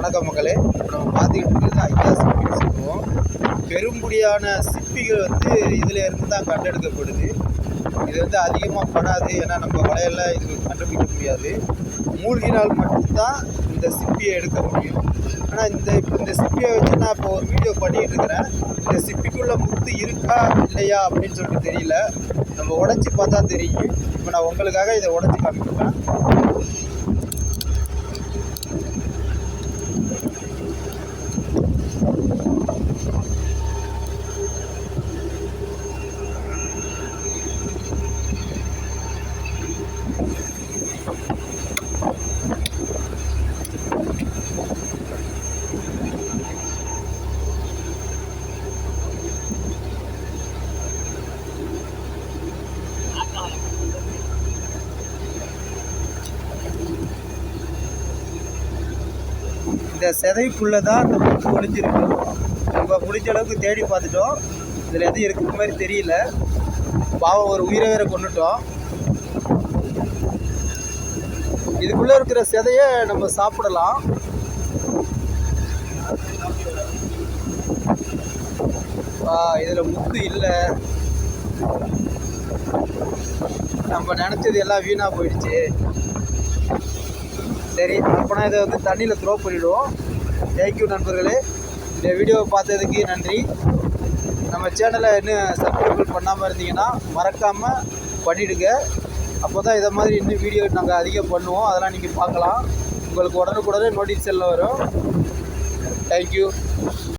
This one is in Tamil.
வணக்கம் மக்களே. இப்போ நம்ம பார்த்துக்கிட்டு இருக்கிறது ஐயா சிப்பின்னு சொல்லுவோம். பெரும்படியான சிப்பிகள் வந்து இதில் இருந்து தான் கண்டெடுக்கப்படுது. இது வந்து அதிகமாக படாது. ஏன்னா நம்ம வலையில் இது கண்டுபிடிக்க முடியாது. மூழ்கினால் மட்டும்தான் இந்த சிப்பியை எடுக்க முடியும். ஆனால் இந்த இப்போ இந்த சிப்பியை வச்சு நான் இப்போ ஒரு வீடியோ பண்ணிகிட்டு இருக்கிறேன். இந்த சிப்பிக்குள்ளே முத்து இருக்கா இல்லையா அப்படின்னு சொல்லிட்டு தெரியல. நம்ம உடச்சி பார்த்தா தெரியும். இப்போ நான் உங்களுக்காக இதை உடச்சி காமிக்கிறேன். இந்த செதைக்குள்ளே தான் இந்த முத்து ஒழிஞ்சிருக்கு நம்ம முடிஞ்ச அளவுக்கு தேடி பார்த்துட்டோம். இதில் எதுவும் இருக்கிற மாதிரி தெரியல. பாவம் ஒரு உயிரை வேற கொண்டுட்டோம் இதுக்குள்ளே இருக்கிற செதையை நம்ம சாப்பிடலாம். இதில் முத்து இல்லை. நம்ம நினச்சது எல்லாம் வீணாக போயிடுச்சு. சரி அப்போனா இதை வந்து தண்ணியில் த்ரோ பண்ணிவிடுவோம் தேங்க்யூ நண்பர்களே. இந்த வீடியோவை பார்த்ததுக்கு நன்றி. நம்ம சேனலை இன்னும் சப்ஸ்கிரைப் பண்ணாமல் இருந்தீங்கன்னா மறக்காமல் பண்ணிவிடுங்க அப்போ தான் இதை மாதிரி இன்னும் வீடியோ நாங்கள் அதிகம் பண்ணுவோம். அதெல்லாம் நீங்கள் பார்க்கலாம். உங்களுக்கு உடனுக்குடனே நோட்டீஸ் எல்லாம் வரும். தேங்க்யூ